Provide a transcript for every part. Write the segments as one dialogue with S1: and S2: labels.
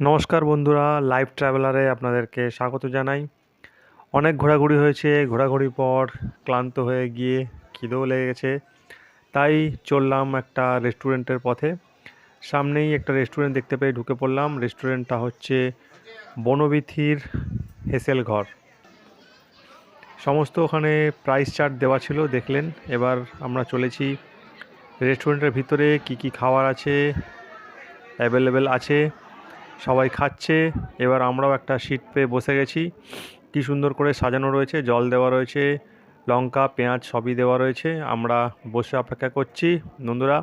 S1: নমস্কার বন্ধুরা লাইভ ট্রাভেলারে আপনাদেরকে স্বাগত জানাই। অনেক ঘোরাঘুরি হয়েছে, ঘোরাঘুরির পর ক্লান্ত হয়ে গিয়ে খিদেও লেগে গেছে। তাই চললাম একটা রেস্টুরেন্টের পথে। সামনেই একটা রেস্টুরেন্ট দেখতে পেয়ে ঢুকে পড়লাম। রেস্টুরেন্টটা হচ্ছে বনবিথির হেসেল ঘর। সমস্ত ওখানে প্রাইস চার্ট দেওয়া ছিল, দেখলেন। এবার আমরা চলেছি রেস্টুরেন্টের ভিতরে, কি কি খাবার আছে অ্যাভেলেবেল আছে। সবাই খাচ্ছে। এবার আমরাও একটা সিট পেয়ে বসে গেছি। কি সুন্দর করে সাজানো রয়েছে, জল দেওয়া রয়েছে, লঙ্কা, পেঁয়াজ সবই দেওয়া রয়েছে। আমরা বসে অপেক্ষা করছি। বন্ধুরা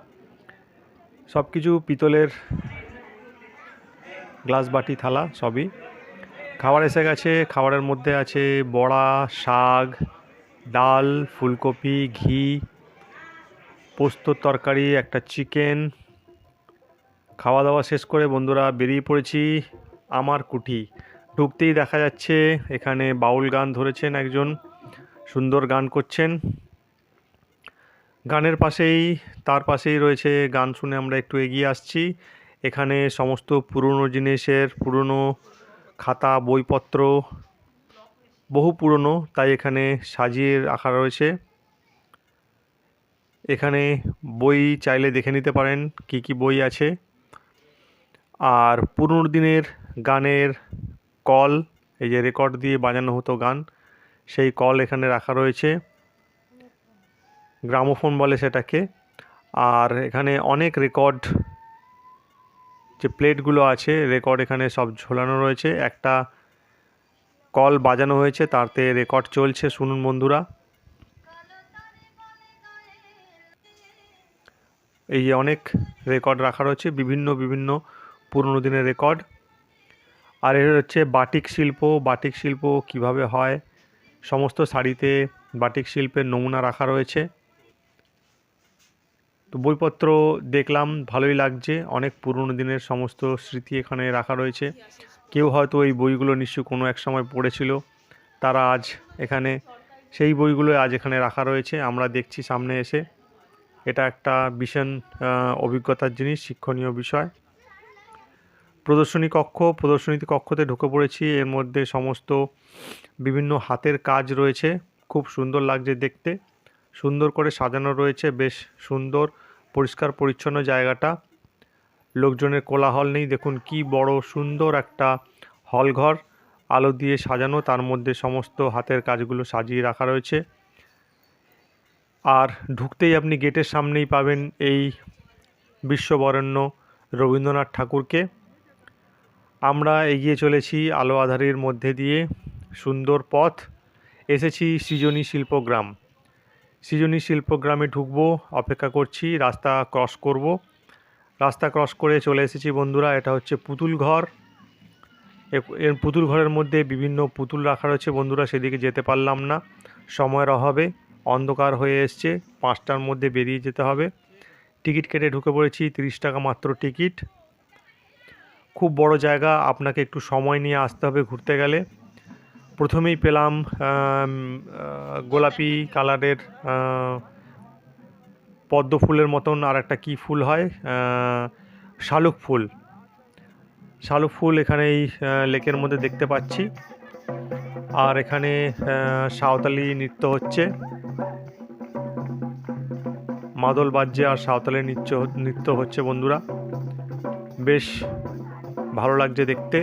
S1: সব কিছু পিতলের গ্লাস বাটি, থালা সবই। খাবার এসে গেছে। খাবারের মধ্যে আছে বড়া, শাক, ডাল, ফুলকপি, ঘি, পোস্তর তরকারি, একটা চিকেন খাওয়া দাওয়া শেষ করে বন্ধুরা বেরিয়ে পড়েছি আমার কুঠি। ঢুকতেই দেখা যাচ্ছে এখানে বাউল গান ধরেছেন একজন, সুন্দর গান করছেন। গানের পাশেই, তার পাশেই রয়েছে গান শুনে আমরা একটু এগিয়ে আসছি। এখানে সমস্ত পুরনো জিনিসের, পুরনো খাতা, বইপত্র, বহু পুরনো, তাই এখানে সাজিয়ে রাখা রয়েছে। এখানে বই চাইলে দেখে নিতে পারেন, কি কি বই আছে। আর পুরনো দিনের গানের কল, এই যে রেকর্ড দিয়ে বাজানো হতো গান, সেই কল এখানে রাখা রয়েছে। গ্রামোফোন বলে সেটাকে। আর এখানে অনেক রেকর্ড যে প্লেটগুলো আছে রেকর্ড এখানে সব ঝোলানো রয়েছে। একটা কল বাজানো হয়েছে, তাতে রেকর্ড চলছে, শুনুন বন্ধুরা। এই যে অনেক রেকর্ড রাখা রয়েছে, বিভিন্ন বিভিন্ন পুরনো দিনের রেকর্ড। আর এর হচ্ছে বাটিক শিল্প বাটিক শিল্প কীভাবে হয়? সমস্ত শাড়িতে বাটিক শিল্পের নমুনা রাখা রয়েছে। তো বইপত্র দেখলাম, ভালোই লাগছে। অনেক পুরনো দিনের সমস্ত স্মৃতি এখানে রাখা রয়েছে। কেউ হয়তো এই বইগুলো নিশ্চয়ই কোনো এক সময় পড়েছিল। তারা আজ এখানে, সেই বইগুলো আজ এখানে রাখা রয়েছে। আমরা দেখছি সামনে এসে। এটা একটা ভীষণ অভিজ্ঞতার জিনিস, শিক্ষণীয় বিষয়। প্রদর্শনী কক্ষ প্রদর্শনী কক্ষতে ঢুকে পড়েছি। এর মধ্যে সমস্ত বিভিন্ন হাতের কাজ রয়েছে। খুব সুন্দর লাগছে দেখতে। সুন্দর করে সাজানো রয়েছে। বেশ সুন্দর, পরিষ্কার, পরিচ্ছন্ন জায়গাটা। লোকজনের কোলাহল নেই। দেখুন কি বড় সুন্দর একটা হলঘর, আলো দিয়ে সাজানো। তার মধ্যে সমস্ত হাতের কাজগুলো সাজিয়ে রাখা রয়েছে। আর ঢুকতেই আপনি গেটের সামনেই পাবেন এই বিশ্ববরেণ্য রবীন্দ্রনাথ ঠাকুরকে। আমরা এগিয়ে চলেছি আলো আধারির মধ্যে দিয়ে সুন্দর পথ। এসেছি সৃজনী শিল্পগ্রাম। সৃজনী শিল্পগ্রামে ঢুকবো, অপেক্ষা করছি, রাস্তা ক্রস করব। রাস্তা ক্রস করে চলে এসেছি বন্ধুরা, এটা হচ্ছে পুতুল ঘর। এর পুতুল ঘরের মধ্যে বিভিন্ন পুতুল রাখা রয়েছে বন্ধুরা, সেদিকে যেতে পারলাম না। সময়ের অভাবে অন্ধকার হয়ে এসছে, পাঁচটার মধ্যে বেরিয়ে যেতে হবে। টিকিট কেটে ঢুকে পড়েছি, তিরিশ টাকা মাত্র টিকিট। খুব বড় জায়গা, আপনাকে একটু সময় নিয়ে আসতে হবে ঘুরতে গেলে। প্রথমেই পেলাম গোলাপি কালারের পদ্ম ফুলের মতন আর একটা কী ফুল হয়? শালুক ফুল। শালুক ফুল এখানে এই লেকের মধ্যে দেখতে পাচ্ছি। আর এখানে সাঁওতালি নৃত্য হচ্ছে। মাদল বাজ্যে আর সাঁওতালি নৃত্য নৃত্য হচ্ছে বন্ধুরা। বেশ ভালো লাগছে দেখতে।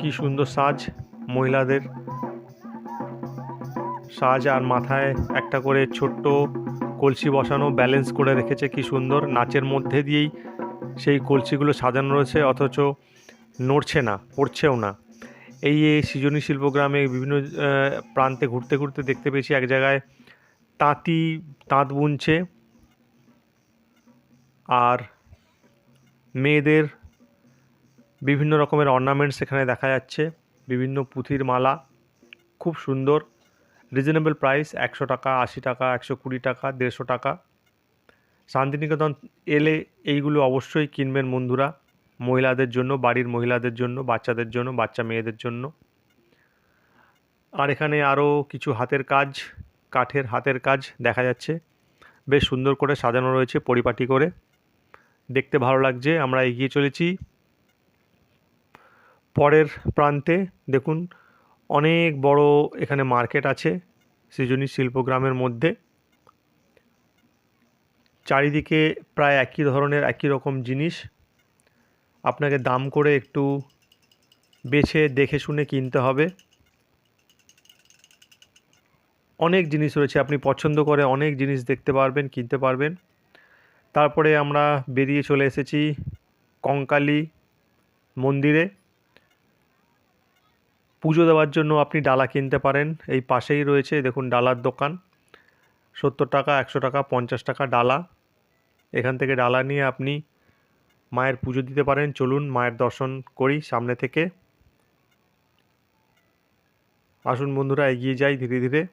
S1: কি সুন্দর সাজ মহিলাদের। সাজ আর মাথায় একটা করে ছোট্ট কলসি বসানো ব্যালেন্স করে রেখেছে, কি সুন্দর। নাচের মধ্যে দিয়েই সেই কলসিগুলো সাজানো রয়েছে, অথচ নড়ছে না, পড়ছেও না। এই সৃজনী শিল্পগ্রামে বিভিন্ন প্রান্তে ঘুরতে ঘুরতে দেখতে পেয়েছি এক জায়গায় তাঁতি, তাঁত বুনছে আর মেয়েদের বিভিন্ন রকমের অর্নামেন্টস এখানে দেখা যাচ্ছে। বিভিন্ন পুঁথির মালা, খুব সুন্দর রিজনেবল প্রাইস একশো টাকা, আশি টাকা, একশো কুড়ি টাকা, দেড়শো টাকা। শান্তিনিকেতন এলে এইগুলো অবশ্যই কিনবেন বন্ধুরা। মহিলাদের জন্য, বাড়ির মহিলাদের জন্য, বাচ্চাদের জন্য, বাচ্চা মেয়েদের জন্য। আর এখানে আরও কিছু হাতের কাজ, কাঠের হাতের কাজ দেখা যাচ্ছে। বেশ সুন্দর করে সাজানো রয়েছে পরিপাটি করে। দেখতে ভালো লাগছে, আমরা এগিয়ে চলেছি। পরের প্রান্তে দেখুন, অনেক বড় এখানে মার্কেট আছে, সৃজনী শিল্পগ্রামের মধ্যে। চারিদিকে প্রায় একই ধরনের, একই রকম জিনিস। আপনাকে দাম করে একটু বেছে, দেখে শুনে কিনতে হবে। অনেক জিনিস রয়েছে, আপনি পছন্দ করে অনেক জিনিস দেখতে পারবেন, কিনতে পারবেন। তারপরে আমরা বেরিয়ে চলে এসেছি কঙ্কালী মন্দিরে। পুজো দেওয়ার জন্য আপনি ডালা কিনতে পারেন, এই পাশেই রয়েছে, দেখুন, ডালার দোকান। সত্তর টাকা, একশো টাকা, পঞ্চাশ টাকা ডালা। এখান থেকে ডালা নিয়ে আপনি মায়ের পুজো দিতে পারেন। চলুন মায়ের দর্শন করি সামনে থেকে। আসুন বন্ধুরা, এগিয়ে যাই ধীরে ধীরে।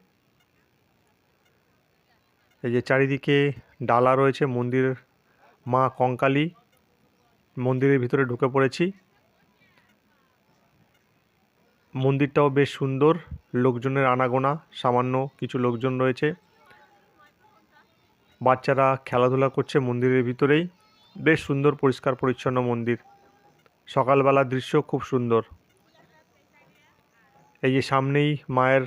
S1: এই যে চারিদিকে ডালা রয়েছে, মন্দির, মা কঙ্কালী মন্দিরের ভিতরে ঢুকে পড়েছি। মন্দিরটাও বেশ সুন্দর, লোকজনের আনাগোনা, সামান্য কিছু লোকজন রয়েছে। বাচ্চারা খেলাধুলা করছে মন্দিরের ভিতরেই। বেশ সুন্দর, পরিষ্কার, পরিচ্ছন্ন মন্দির। সকালবেলার দৃশ্য খুব সুন্দর। এই যে সামনেই মায়ের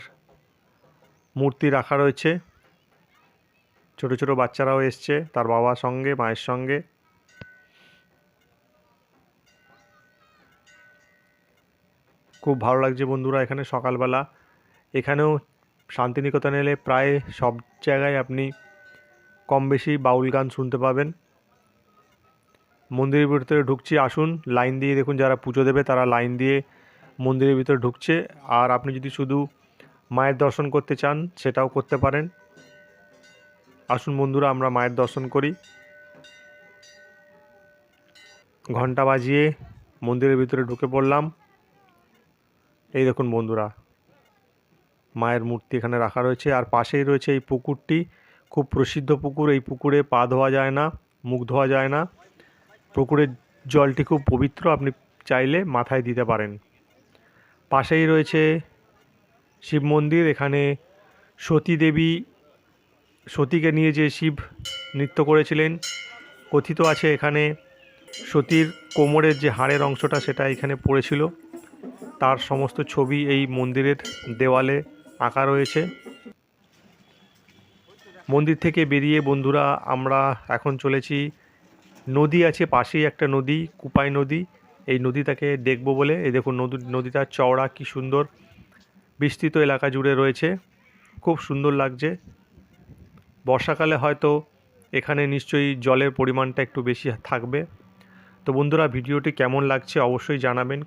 S1: মূর্তি রাখা রয়েছে। ছোট ছোট বাচ্চারাও এসছে, তার বাবার সঙ্গে, মায়ের সঙ্গে। খুব ভালো লাগছে বন্ধুরা এখানে সকালবেলা। এখানেও শান্তিনিকেতন এলে প্রায় সব জায়গায় আপনি কম বেশি বাউল গান শুনতে পাবেন। মন্দিরের ভিতরে ঢুকছি, আসুন, লাইন দিয়ে দেখুন যারা পুজো দেবে তারা লাইন দিয়ে মন্দিরের ভিতরে ঢুকছে। আর আপনি যদি শুধু মায়ের দর্শন করতে চান, সেটাও করতে পারেন। আসুন বন্ধুরা, আমরা মায়ের দর্শন করি। ঘণ্টা বাজিয়ে মন্দিরের ভিতরে ঢুকে পড়লাম। এই দেখুন বন্ধুরা, মায়ের মূর্তি এখানে রাখা রয়েছে। আর পাশেই রয়েছে এই পুকুরটি। খুব প্রসিদ্ধ পুকুর, এই পুকুরে পা ধোয়া যায় না, মুখ ধোয়া যায় না। পুকুরের জলটি খুব পবিত্র, আপনি চাইলে মাথায় দিতে পারেন। পাশেই রয়েছে শিব মন্দির, এখানে সতী দেবী, সতীকে নিয়ে যে শিব নৃত্য করেছিলেন, কথিত আছে এখানে সতীর কোমরের যে হাড়ের অংশটা সেটা এখানে পড়েছিল। তার সমস্ত ছবি এই মন্দিরের দেওয়ালে আঁকা রয়েছে। মন্দির থেকে বেরিয়ে বন্ধুরা আমরা এখন চলেছি। নদী আছে, পাশেই একটা নদী, কুপাই নদী। এই নদীটাকে দেখব বলে। এই দেখুন নদী, নদীটা চওড়া, কি সুন্দর। বিস্তৃত এলাকা জুড়ে রয়েছে। খুব সুন্দর লাগছে। বর্ষাকালে হয়তো এখানে নিশ্চয়ই জলের পরিমাণটা একটু বেশি থাকবে। তো বন্ধুরা, ভিডিওটি কেমন লাগছে অবশ্যই জানাবেন।